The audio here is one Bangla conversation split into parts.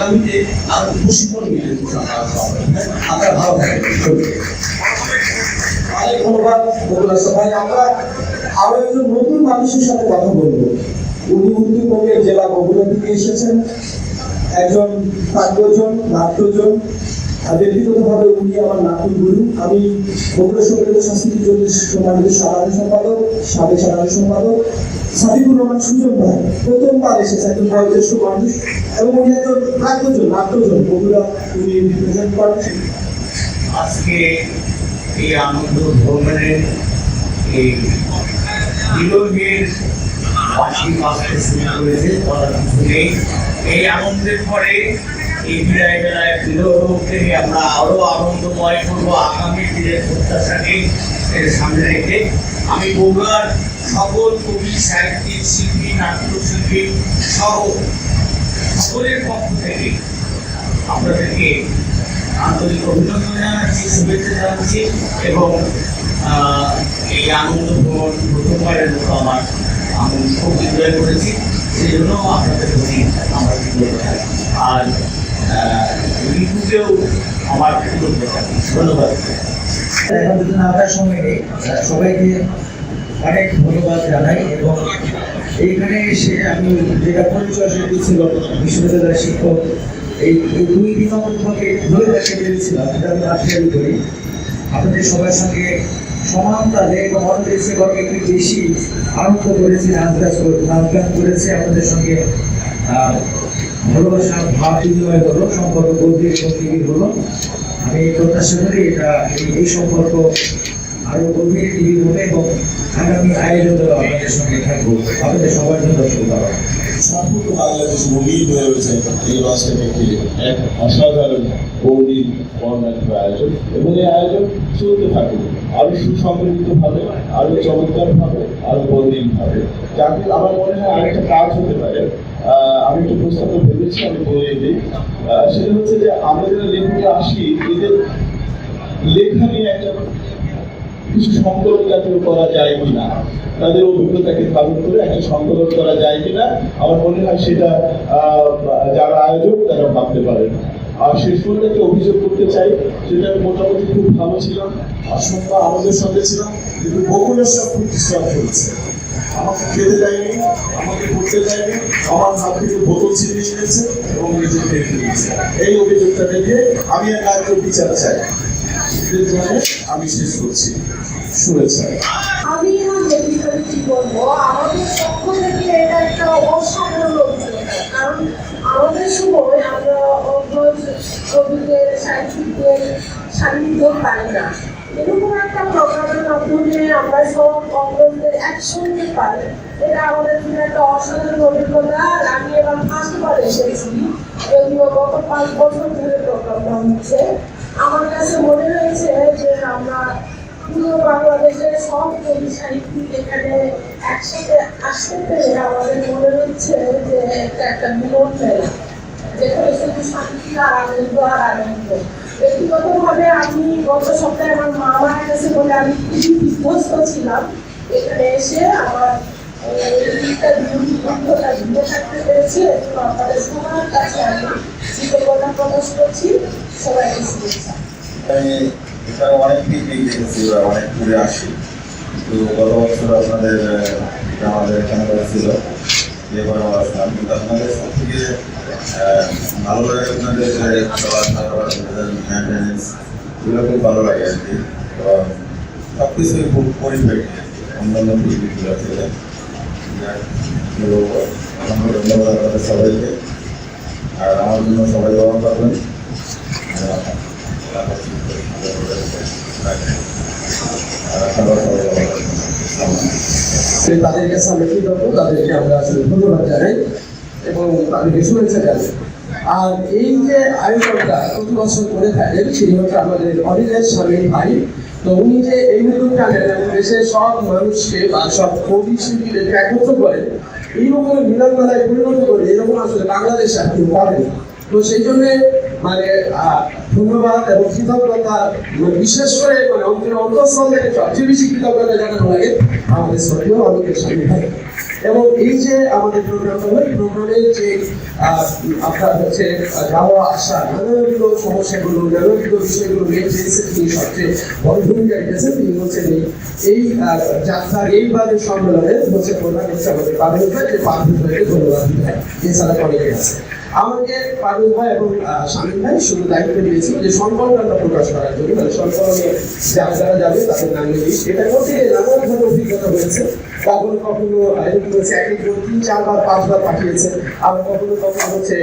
আগামীতে আরও প্রশিক্ষণ মিলে আপনারা ভালো থাকবেন আমরা আরও একজন নতুন মানুষের সাথে কথা বলব। উনি উত্তরবঙ্গের জেলা বগুড়া থেকে এসেছেন। একজন নাট্যজন আর ব্যক্তিগতভাবে উনি আমার নাটক গুরু। আমি বগুড়া সংগীত সংস্কৃতি জন্য সমাজের সাধারণ সম্পাদক, সাবেক সাধারণ সম্পাদক সাদিকুর রহমান সুজন ভাই প্রথমবার এসেছে একজন বয়োজ্যেষ্ঠ মানুষ এবং উনি একজন নাট্যজন নাট্যজন বগুড়া উনি রিপ্রেজেন্ট করেন আজকে এই আনন্দ ভ্রমণের এই বিলোহের বাসি বাঁচতে শুরু করেছে বলার কিছু নেই এই আনন্দের পরে এই বিদায় বেলায় বিলোহকে আমরা আরও আনন্দময় করব আগামী দিনের প্রত্যাশাকে সামনে রেখে আমি বগুড়ার সকল কবি সাহিত্যিক শিল্পী নাট্যশিল্পী সহ সকলের পক্ষ থেকে আপনাদেরকে আন্তরিক অভিনন্দন জানাচ্ছি শুভেচ্ছা জানাচ্ছি এবং এই আনন্দ ভ্রমণ প্রথমবারের মতো আমার আমি খুব এনজয় করেছি। সেই জন্য আপনাদের প্রতি আমার আর ঋতুকেও আমার ধন্যবাদ। এখন যদি আসার সময় নেই সবাইকে অনেক ধন্যবাদ জানাই এবং এইখানে এসে আমি যেটা পরিচয় ছিল বিশ্ববিদ্যালয়ের শিক্ষক এই দুই দিন আমাকে ধরে রাখতে পেরেছিলাম এটা আমি আশ্চর্য করি আপনাদের সবার সঙ্গে সমান তালে এবং সে বরং একটু বেশি আনন্দ করেছি নাচ গাছ নাচ গান করেছে আপনাদের সঙ্গে ভালোবাসা ভাব বিনিময় হলো সম্পর্ক গভীর নিবিড় হলো আমি প্রত্যাশা করি এটা এই- সম্পর্ক আরও গভীর নিবিড় হবে এবং আগামী আয়োজন আপনাদের সঙ্গে থাকব। আপনাদের সবার জন্য শুভকামনা। সম্পূর্ণ বাংলাদেশ মলিন হয়ে রয়েছে এই ঘিরে এক অসাধারণ বর্ণিল বর্ণাঢ্য আয়োজন এবং এই আয়োজন চলতে থাকুক আরও সুসংগঠিত আরও চমৎকার ভাবে আরও বর্ণিল ভাবে যাতে আমার মনে হয় আরেকটা কাজ হতে পারে। আমি একটু প্রস্তাব ভেবেছি, আমি বলে দিই। সেটা হচ্ছে যে আমরা যারা লেখকরা আসি, এদের লেখা নিয়ে একটা কিছু সংকলন জাতীয় করা যায় কিনা? তাদের অভিজ্ঞতাকে ধারণ করে একটা সংকলন করা যায় কিনা? আমার মনে হয় সেটা যারা আয়োজক তারা ভাবতে পারেন আর শেষ পর্যন্ত একটা অভিযোগ করতে চাই? সেটা মোটামুটি খুব ভালো ছিলাম, আশঙ্কা আমাদের সঙ্গে ছিলাম, কিন্তু বকুলের সব খুব ডিস্টার্ব করেছে। আমাকে খেতে দেয়নি, আমাকে ঘুরতে দেয়নি, আমার হাত থেকে বোতল ছিনিয়ে নিয়েছে এবং নিজে খেয়ে ফেলেছে। এই অভিযোগটা দেখে আমি এক রাজ্য বিচার চাই এর জন্য আমি শেষ করছি শুভেচ্ছা আমি আমার ব্যক্তিগত কি বলব? আমাদের পক্ষ থেকে এটা একটা অসাধারণ অভিজ্ঞতা কারণ আমাদের সময় আমরা অন্য কবিদের সাহিত্যিকদের সান্নিধ্য পাই না। এরকম একটা প্রোগ্রামের মাধ্যমে আমরা সব অঙ্গনদের একসঙ্গে পাই। এটা আমাদের জন্য একটা অসাধারণ অভিজ্ঞতা। আর আমি এবার ফার্স্টবার এসেছি। যদিও গত পাঁচ বছর ধরে প্রোগ্রামটা হচ্ছে। আমার কাছে মনে হয়েছে যে আমরা পুরো বাংলাদেশের সব কবি সাহিত্যিক এখানে একসাথে আসতে পেরে আমাদের মনে হচ্ছে যে এটা একটা মিলন মেলা, যেখানে শুধু শান্তি আর আনন্দ আর আনন্দ। ব্যক্তিগতভাবে আমি গত সপ্তাহে আমার মা মারা গেছে বলে আমি খুবই বিধ্বস্ত ছিলাম। এখানে এসে আমার দূরে থাকতে পেরেছি এজন্য আপনাদের সবার কাছে আমি প্রকাশ করছি সবাইকে শুভেচ্ছা আমি এখানে অনেক পিকনিক দেখেছি, বা অনেক ঘুরে আসি। তো গত বছর আপনাদের আমাদের এখানে ছিল এবার আমরা আসলাম কিন্তু আপনাদের সব থেকে ভালো লাগে আপনাদের এগুলো খুব ভালো লাগে আর কি। সব কিছুই খুব পরিপেক্ষে অন্যান্য পিকনিকগুলো থেকে ধন্যবাদ আপনাদের সবাইকে। আর আমার জন্য সবাই দোয়া করবেন। তাদের কাছে আমরা কৃতজ্ঞ তাদেরকে আমরা আসলে ধন্যবাদ জানাই এবং তাদেরকে শুভেচ্ছা জানাই। আর এই যে আয়োজনটা প্রতি বছর করে থাকেন তিনি হচ্ছে আমাদের অনিলের স্বামী ভাই। তো উনি যে এই উদ্যোগটা নেন এবং দেশের সব মানুষকে বা সব কবি শিল্পীদেরকে একত্র করে এইরকম মিলন মেলায় পরিণত করে এরকম আসলে বাংলাদেশ আর কেউ না। তো সেই জন্যে মানে ধন্যবাদ এবং কৃতজ্ঞতা মানে বিশেষ করে মানে অন্তর অন্তঃস্থল থেকে সবচেয়ে বেশি কৃতজ্ঞতা জানানো লাগে, আমাদের সত্যিও অনেকের সামনে ভাই। এবং এই যে আমাদের প্রোগ্রাম হলো এই প্রোগ্রামের যে আপনার হচ্ছে যাওয়া, আসা নানাবিধ সমস্যাগুলো নানাবিধ বিষয়গুলো নিয়ে তিনি সবচেয়ে বড় ভূমিকা রেখেছেন তিনি হচ্ছেন এই যাত্রার এইবারের সম্মেলনে হচ্ছে প্রধান হচ্ছে আমাদের পারভেজ ভাই, যে পারভেজ ভাইকে ধন্যবাদ দিতে এছাড়া অনেকে আছে। আমাকে পারভেজ ভাই এবং শামীম ভাই শুধু দায়িত্ব দিয়েছিল যে সংকলনটা প্রকাশ করার জন্য মানে সংকলনে যারা যারা যাবে তাদের নাম নিয়ে এটার মধ্যে নানান ধরনের অভিজ্ঞতা হয়েছে। কখনো কখনো হচ্ছে এক তিন চারবার, পাঁচবার পাঠিয়েছেন আবার কখনো কখনো হচ্ছে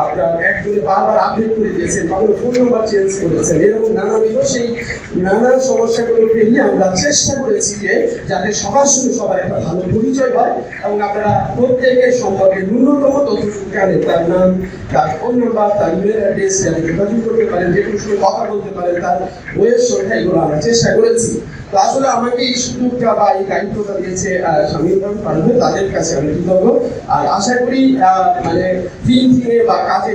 আপনার একজনে বারবার আপডেট করে দিয়েছেন কখনো ফোন নাম্বার চেঞ্জ করেছেন এরকম নানাবিধ সেই নানান সমস্যাগুলো পেরিয়ে আমরা চেষ্টা করেছি যে যাতে সবার সঙ্গে সবার একটা ভালো পরিচয় হয় এবং আপনারা প্রত্যেকের সম্পর্কে ন্যূনতম তথ্যটুকু জানেন তার নাম, তার ফোন নাম্বার তার ইমেল অ্যাড্রেস যাতে যোগাযোগ করতে পারেন, যে কোনো সময় কথা বলতে পারেন, তার বইয়ের সংখ্যা এগুলো আমরা চেষ্টা করেছি। আসলে আমাকে এই সুযোগটা বা এই দায়িত্বটা দিয়েছে তাদের কাছে আমি কৃতজ্ঞ। আর আশা করি মানে বা কাজে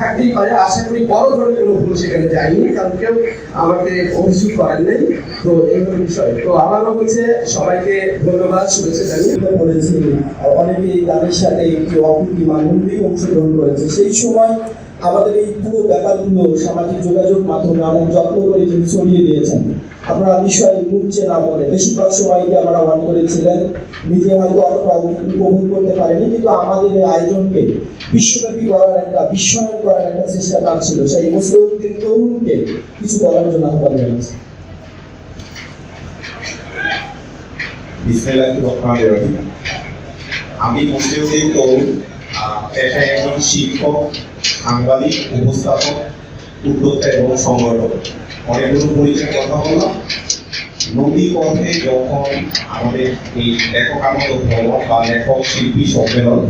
থাকতেই পারে। আশা করি বড় ধরনের কোনো ভুল সেখানে যায়নি, কারণ কেউ আমাকে অভিযোগ করেন নাই। তো এই বিষয়। তো আবারও হচ্ছে, সবাইকে ধন্যবাদ, শুভেচ্ছা জানিয়ে। করেছি অনেকে সাথে একটি মানবী অংশগ্রহণ করেছে। সেই সময় আমাদের এই পুরো ব্যাপারগুলো সামাজিক যোগাযোগ মাধ্যমে অনেক যত্ন করে তিনি ছড়িয়ে দিয়েছেন। আপনারা বিষয় মুখছে না বলে, বেশিরভাগ সময়কে আমরা অন করেছিলেন। নিজে হয়তো অতটা উপভোগ করতে পারেনি, কিন্তু আমাদের এই আয়োজনকে বিশ্বব্যাপী করার একটা বিশ্বায়ন করার একটা চেষ্টা তার ছিল। সেই মুসলিমদের তরুণকে কিছু বলার জন্য আহ্বান জানাচ্ছি। আমি মুসলিম তরুণ পেশায় একজন শিক্ষক। সাংবাদিক, উপস্থাপক, উদ্যোক্তা এবং সংগঠক অনেকগুলো পরিচয় কথা বললাম। নদী পথে যখন আমাদের এই লেখক আনন্দ ভ্রমণ বা লেখক শিল্পী সম্মেলন,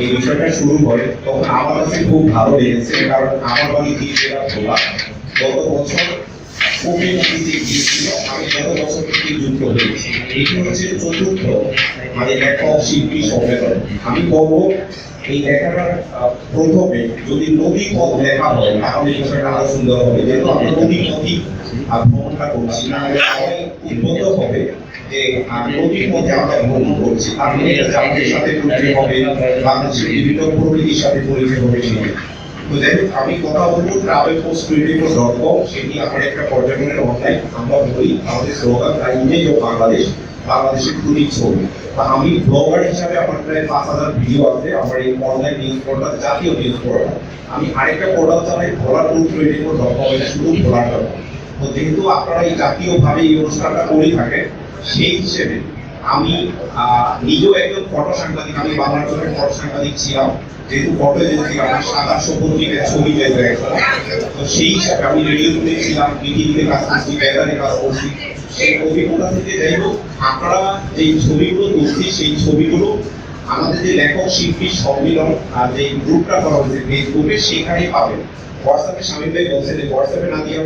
এই বিষয়টা শুরু করে তখন আমার কাছে খুব ভালো লেগেছে, কারণ আমার বাড়ি দিয়ে জেলা খোলা গত বছর কোভিড নদীতে গিয়েছিল, আমি গত বছর থেকে যুক্ত হয়েছি। এটি হচ্ছে চতুর্থ মানে লেখক শিল্পী সম্মেলন। আমি বলব এই লেখাটার প্রথমে যদি নদী পথ লেখা হয়, তাহলে বিষয়টা আরও সুন্দর হবে। যেহেতু আমি নদী পথই ভ্রমণটা করছি, না উদ্বুদ্ধ হবে যে নদীর পথে আমরা ভ্রমণ করছি। তাহলে এটা জাতির সাথে পরিচয় হবে, বাংলাদেশের বিভিন্ন প্রকৃতির সাথে পরিচয় হবে সেটি। তো যাই হোক, আমি কথা বলব travel post twenty dot com সেটি আমার একটা পর্যটনের অনলাইন আমরা বলি, আমাদের স্লোগান ইমেজ অফ বাংলাদেশ। বাংলাদেশের টুরিং ছবি। আমি ব্লগার হিসাবে আমার প্রায় পাঁচ হাজার ভিডিও আছে। আমার এই অনলাইন নিউজ পোর্টাল জাতীয় নিউজ পোর্টাল আমি আরেকটা পোর্টাল চালাই Bhola two twenty four dot com শুধু ভোলার জন্য তো যেহেতু আপনারা এই জাতীয়ভাবে এই অনুষ্ঠানটা করে থাকে সেই হিসেবে আমি নিজেও একজন ফটো সাংবাদিক, আমি বাংলার জন্য ফটো সাংবাদিক ছিলাম। যেহেতু ফটো এজেন্সি আমার সাদা সবুজের ছবি যেতে তো সেই হিসাবে আমি রেডিওতে ছিলাম বিটিভিতে কাজ করছি ব্যানারে কাজ করছি। সেই অভিজ্ঞতা থেকে যাই হোক, আপনারা যে ছবিগুলো তুলছি, সেই ছবিগুলো আমাদের যে লেখক, শিল্পী, সম্মিলন, আর যে গ্রুপটা করা হয়েছে ফেসবুকে সেখানেই পাবেন। হোয়াটসঅ্যাপে স্বামী ভাই বলছে যে হোয়াটসঅ্যাপে না দিয়ে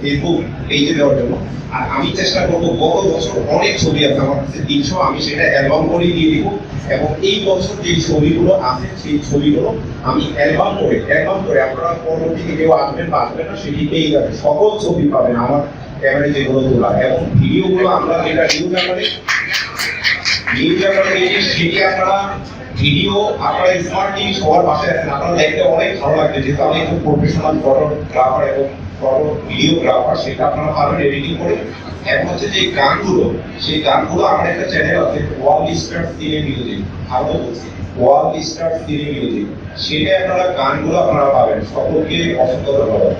ফেসবুক পেজে দেওয়ার জন্য, আর আমি চেষ্টা করব গত বছর অনেক ছবি আছে আমার কাছে, তিনশো, আমি সেটা অ্যালবাম করে দিয়ে দিব, এবং এই বছর যে ছবিগুলো আছে, সেই ছবিগুলো আমি অ্যালবাম করে অ্যালবাম করে আপনারা পরবর্তীতে কেউ আসবেন বা আসবেন না, সেটি পেয়ে যাবেন। সকল ছবি পাবেন আমার ক্যামেরায় যেগুলো তোলা, এবং ভিডিওগুলো আমরা যেটা নিউজ পেপারে নিউজ পেপারে সেটি আপনারা ভিডিও আপনারা স্মার্ট টিভি সবার বাসায় আছেন। আপনারা দেখতে অনেক ভালো লাগবে যেহেতু আমি একজন প্রফেশনাল ফটোগ্রাফার এবং ফটো ভিডিওগ্রাফার সেটা আপনারা পারবেন এডিটিং করে। এখন হচ্ছে যে গানগুলো, সেই গানগুলো আমার একটা চ্যানেল আছে ওয়াল স্টার সিনে মিউজিক আরও বলছি ওয়াল স্টার সিনে মিউজিক সেটা আপনারা গানগুলো আপনারা পাবেন। সকলকে অসংখ্য ধন্যবাদ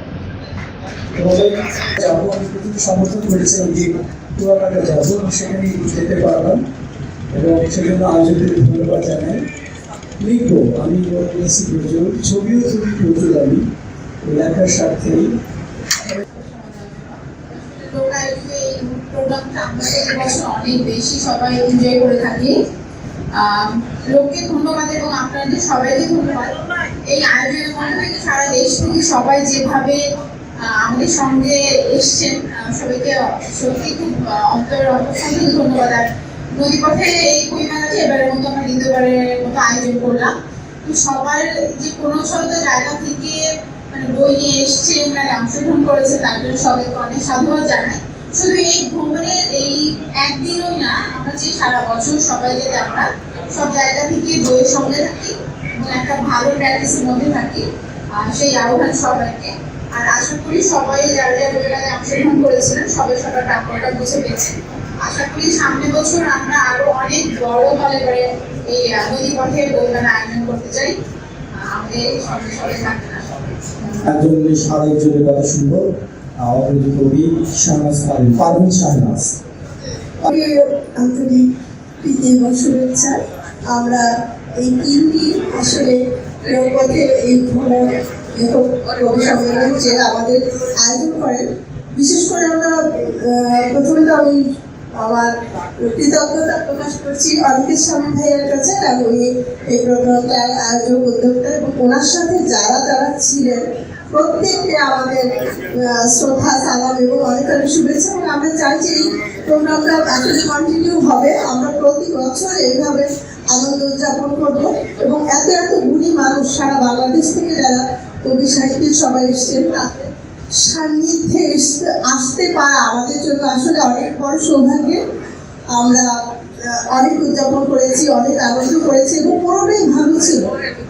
সমর্থন করেছিলাম যে সেখানে যেতে পারলাম। এবং সেজন্য ধন্যবাদ জানাই। লিখব আমি প্রচুর ছবিও প্রচুর আমি লেখার অনেক বেশি সবাই এনজয় করে লোককে ধন্যবাদ এবং সবাইকে ধন্যবাদ এই সারা দেশ সবাই যেভাবে সঙ্গে এসছেন সবাইকে খুব আহ, অন্তরের ধন্যবাদ নদীপথে এই বইমেলাতে এবারের মতো আমরা দ্বিতীয়বারের মতো আয়োজন করলাম, তো সবার যে কৌশলতা জায়গা থেকে মানে বই নিয়ে এসছে মানে অংশগ্রহণ করেছে, তার জন্য সবাইকে অনেক সাধুবাদ জানাই। শুধু এই ভ্রমণের এই একদিনই না, আমরা যে সারা বছর সবাই যাতে আমরা সব জায়গা থেকে বইয়ের সঙ্গে থাকি, এবং একটা ভালো প্র্যাকটিসের মধ্যে থাকি সেই আহ্বান সবাইকে। আর আশা করি সবাই যারা যারা বইমেলায় অংশগ্রহণ করেছিলেন, সবাই সবার প্রাপ্যটা বুঝে পেয়েছেন আশা করি সামনের বছর আমরা আরও অনেক বড় ভাবে করে এই নদী পথে বইমেলা আয়োজন করতে চাই। আমাদের সঙ্গে আরেকজনের কথা শুনব। অগ্রজ কবি শাহনাজ পারভিন পারভিন শাহনাজ। আন্তরিক প্রীতি এবং শুভেচ্ছা আমরা এই তিন দিন আসলে এই ভ্রমণ লেখক কবি সম্মেলন যে আমাদের আয়োজন করেন। বিশেষ করে আমরা প্রথমে তো আমি আমার কৃতজ্ঞতা প্রকাশ করছি অনিকেশ স্বামী ভাইয়ের কাছে, কারণ উনি এই প্রোগ্রামটার আয়োজক উদ্যোক্তা এবং ওনার সাথে যারা যারা ছিলেন, প্রত্যেককে আমাদের শ্রদ্ধা, সালাম এবং অনেক অনেক শুভেচ্ছা। এবং আমরা চাই যে এই প্রোগ্রামটা আসলে কন্টিনিউ হবে। আমরা প্রতি বছর এইভাবে আনন্দ উদযাপন করব এবং এত এত গুণী মানুষ সারা বাংলাদেশ থেকে যারা কবি সাহিত্যের সবাই এসছেন সান্নিধ্যে আসতে পারা আমাদের জন্য আসলে অনেক বড় সৌভাগ্যের আমরা অনেক উদযাপন করেছি, অনেক আনন্দ করেছি এবং পুরোটাই ভালো ছিল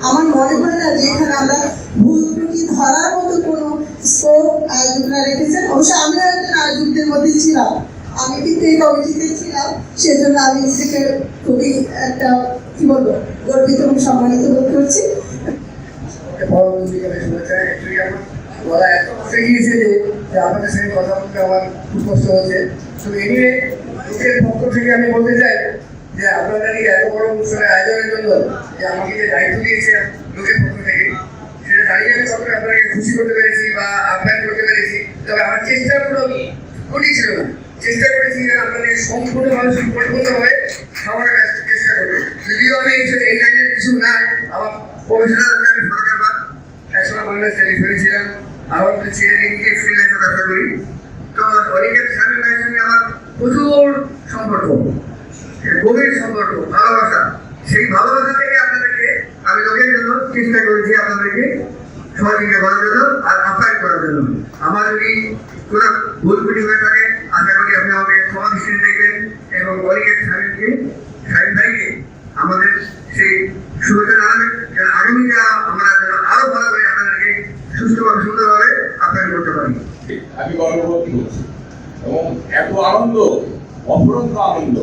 আমার মনে হয় না যে এখানে আমরা ভুল ত্রুটি ধরার মতো কোনো স্কোপ আয়োজকরা রেখেছেন। অবশ্য আমিও একজন আয়োজকদের মধ্যে ছিলাম। আমি কিন্তু এই কমিটিতে ছিলাম, সেজন্য আমি নিজেকে খুবই একটা, কি বলব, গর্বিত এবং সম্মানিত বোধ করছি। পরবর্তীকালে গলা এত বসে গিয়েছে যে আপনাদের সঙ্গে কথা বলতে আমার খুব কষ্ট হচ্ছে তো এনিয়ে লোকের পক্ষ থেকে আমি বলতে চাই যে আপনারা এই এত বড় অনুষ্ঠানের আয়োজনের জন্য যে আমাকে যে দায়িত্ব দিয়েছে লোকের পক্ষ থেকে, সেটা জানি আমি কতটা আপনাকে খুশি করতে পেরেছি বা আপ্যায়ন করতে পেরেছি। তবে আমার চেষ্টা কোনো ত্রুটি ছিল না। চেষ্টা করেছি যে আপনাদের সম্পূর্ণ মানুষ পরিপূর্ণভাবে খাওয়ার চেষ্টা করবে যদিও আমি এই- লাইনের কিছু না আমার প্রফেশনাল আমি ফটোগ্রাফার একসময় বাংলাদেশ টেলিভিশনে ছিলাম। আবার তো দিয়ে নিজে ফ্রিল্যান্সে ব্যবসা করি। তো অনেকের স্বামী ভাইয়ের সঙ্গে আমার প্রচুর সম্পর্ক। গভীর সম্পর্ক, ভালোবাসা। সেই ভালোবাসা থেকে আপনাদেরকে আমি লোকের জন্য চেষ্টা করেছি আপনাদেরকে সহযোগিতা করার জন্য আর আপ্যায়ন করার জন্য। আমার যদি কোনো ভুল ত্রুটি হয়ে থাকে, আশা করি আপনি আমাকে ক্ষমা দৃষ্টিতে দেখবেন এবং অনেকের স্বামীকে, স্বামী ভাইকে আমাদের সেই শুভেচ্ছা জানাবেন যেন আগামীতে আমরা যেন আরও ভালোভাবে আপনাদেরকে সুস্থভাবে সুন্দরভাবে আপ্যায়ন করতে পারি। আমি গর্ববোধ করছি এবং এত আনন্দ অফুরন্ত আনন্দ।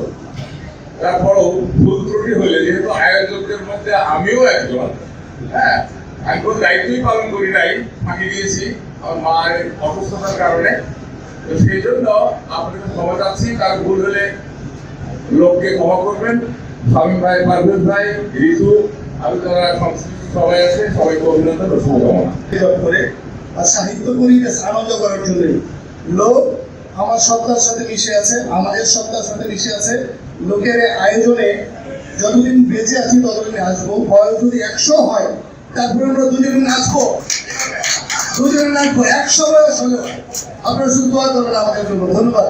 তারপরও ভুল ত্রুটি হলে যেহেতু আয়োজকদের মধ্যে আমিও একজন হ্যাঁ আমি কোনো দায়িত্বই পালন করি নাই, ফাঁকি দিয়েছি আমার মায়ের অসুস্থতার কারণে। তো সেই জন্য আপনাকে ক্ষমা চাচ্ছি, তার ভুল হলে লোককে ক্ষমা করবেন। স্বামী ভাই, পারভেজ ভাই ঋতু আমি যারা সবাই আছে, সবাইকে অভিনন্দন ও শুভকামনা। করে আর সাহিত্য পরিবেশ আনন্দ করার জন্য লোক আমার সত্তার সাথে মিশে আছে, আমাদের সত্তার সাথে মিশে আছে। লোকের আয়োজনে যতদিন বেঁচে আছি, ততদিন আসব। বয়স যদি একশো হয়, তারপরে আমরা দুজনে নাচবো। দুজনে নাচবো। একশো বয়স হলেও আপনারা শুধু দোয়া করবেন আমাদের জন্য। ধন্যবাদ।